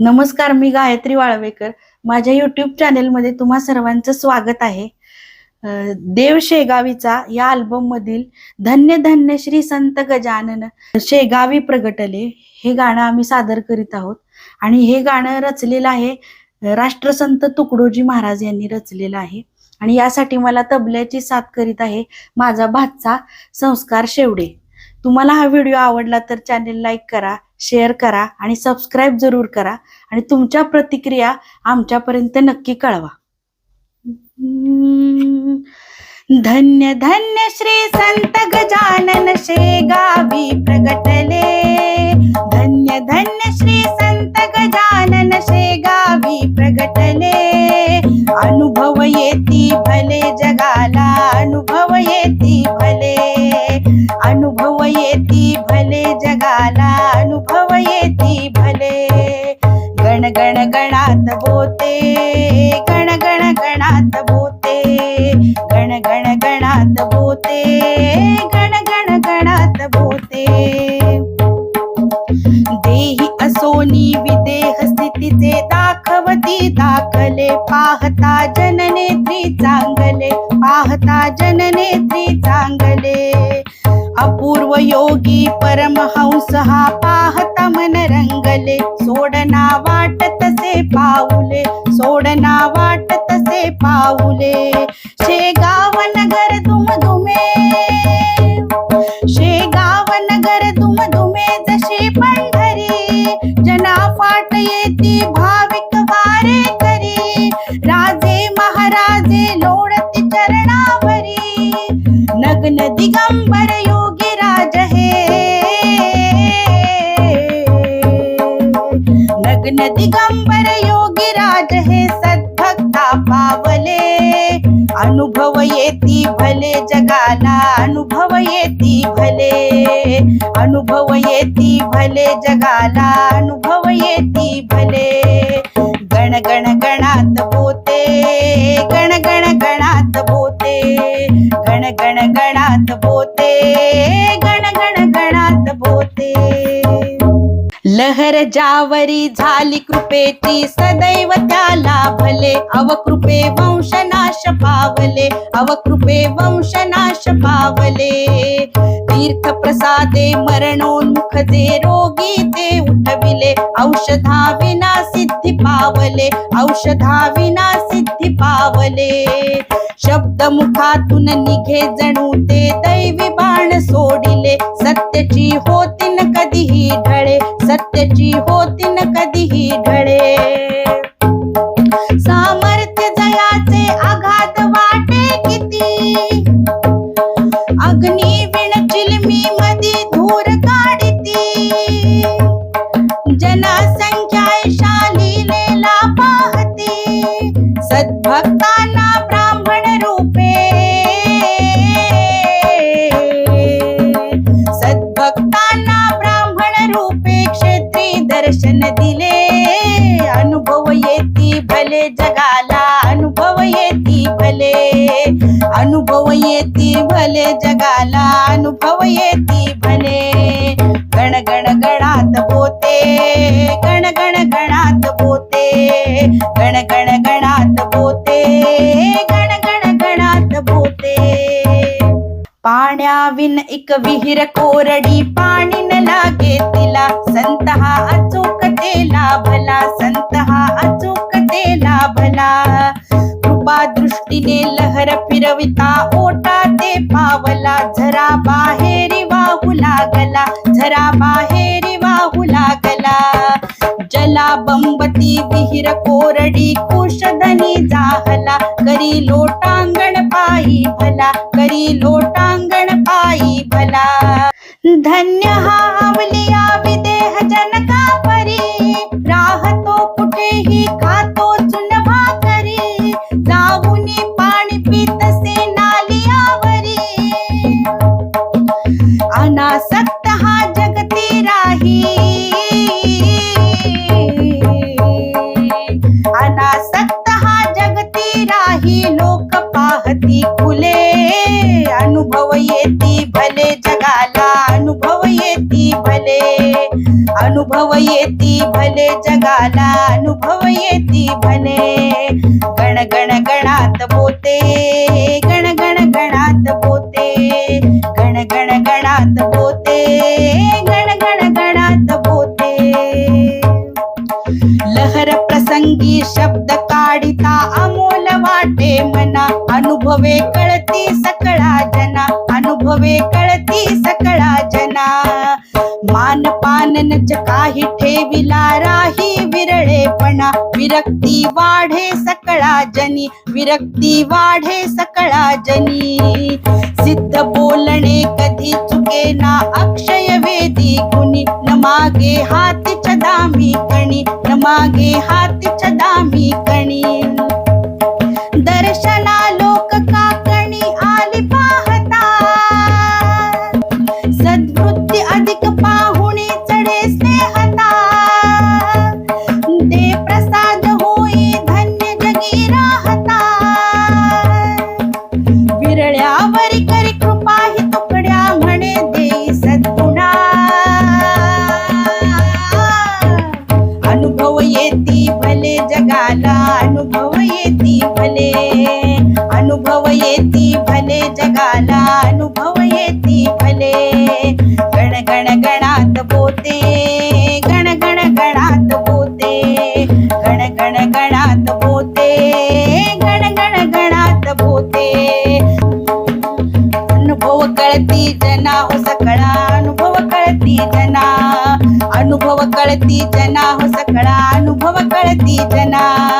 नमस्कार मी गायत्री वाळवेकर. माझ्या युट्यूब चॅनेलमध्ये तुम्हा सर्वांचं स्वागत आहे. देव शेगावीचा या अल्बम मधील धन्य धन्य श्री संत गजानन शेगावी प्रगटले हे गाणं आम्ही सादर करीत आहोत. आणि हे गाणं रचलेलं आहे राष्ट्रसंत तुकडोजी महाराज यांनी रचलेलं आहे. आणि यासाठी मला तबल्याची साथ करीत आहे माझा भातचा संस्कार शेवडे. तुम्हाला हा व्हिडिओ आवडला तर चॅनेल लाईक करा शेअर करा आणि सबस्क्राईब जरूर करा आणि तुमच्या प्रतिक्रिया आमच्यापर्यंत नक्की कळवा. धन्य धन्य श्री संत गजानन शेगावी प्रगटले. धन्य धन्य श्री संत गजानन शेगावी प्रगटले. अनुभव येती भले जगाला अनुभव येती भले. अनुभव येती भले जगाला अनुभव येती भले. गण गण गणात बोते गण गण गणात बोते. गण गण गणात बोते गण गण गणात बोते. देही असोनी विदेह स्थितीचे दाखवती दाखले. पाहता जननेत्री चांगले पाहता जननेत्री चांगले. अपूर्व योगी परमहंस हा पाहता मन रंगले. सोडना वाट तसे पाऊले सोडना वाट तसे पाऊले. शेगाव नग्न दिगंबर योगी राज हे सद्भक्ता पावले. अनुभव येती भले जगाला अनुभव येती भले. अनुभव येती भले जगाला अनुभव येती भले. गण गण गणात बोते गण गण गणात बोते. गण गण गणात बोते ज्यावरी झाली कृपेची सदैव त्याला भले. अवकृपे वंशनाश पावले अवकृपे वंशनाश पावले. तीर्थ प्रसादे मरणोन्मुख जे रोगी ते उठविले औषधा विना सिद्धी पावले औषधा विना सिद्धी पावले. शब्द मुखातून निघे जणू ते दैवी बाण सोडिले सत्याची होतीन कधीही ढळे. सत्याची न कधीही ढळे. सामर्थ्य जयाचे आघात वाटे किती? अग्नी विण चिलमी मधी धूर काढती. जनसंख्या शालीलेला पाहती. सद्भक्ता जगाला अनुभव येती भले. अनुभव येती भले जगाला अनुभव येती भले. गण गण गणात बोते गण गण गणात बोते गण गण गणात बोते गण गण गणात बोते पाण्याविन एक विहीर कोरडी पाणी न लागे तिला. झरा बाहेरी वाहू लागला. जला बंबती विहीर कोरडी कुशधनी जाहला. करी लोटांगण पायी भला करी लोटांगण पायी भला. धन्य हा अवलिया विदेह जनक अनुभव येती भले जगाला अनुभव येती भले. अनुभव येती भले जगाला अनुभव येती भले. गण गण गणात बोते गण गण गणात बोते गण गण गणात बोते गण गण गणात बोते लहर प्रसंगी शब्द काढिता अमोल वाटे मना. अनुभवे कळती अनुभवे कळती सकळा जना. मान पान नच काही ठेविला राही विरळेपणा. विरक्ती वाढे सकळा जनी. विरक्ती वाढे सकळा जनी. सिद्ध बोलणे कधी चुके ना अक्षय वेदी कुणी न मागे हाती दामी कणी. न मागे हाती दामी कणी. कळती जना हो सकळा अनुभव कळती जना. अनुभव कळती जना हो सकळा अनुभव कळती जना.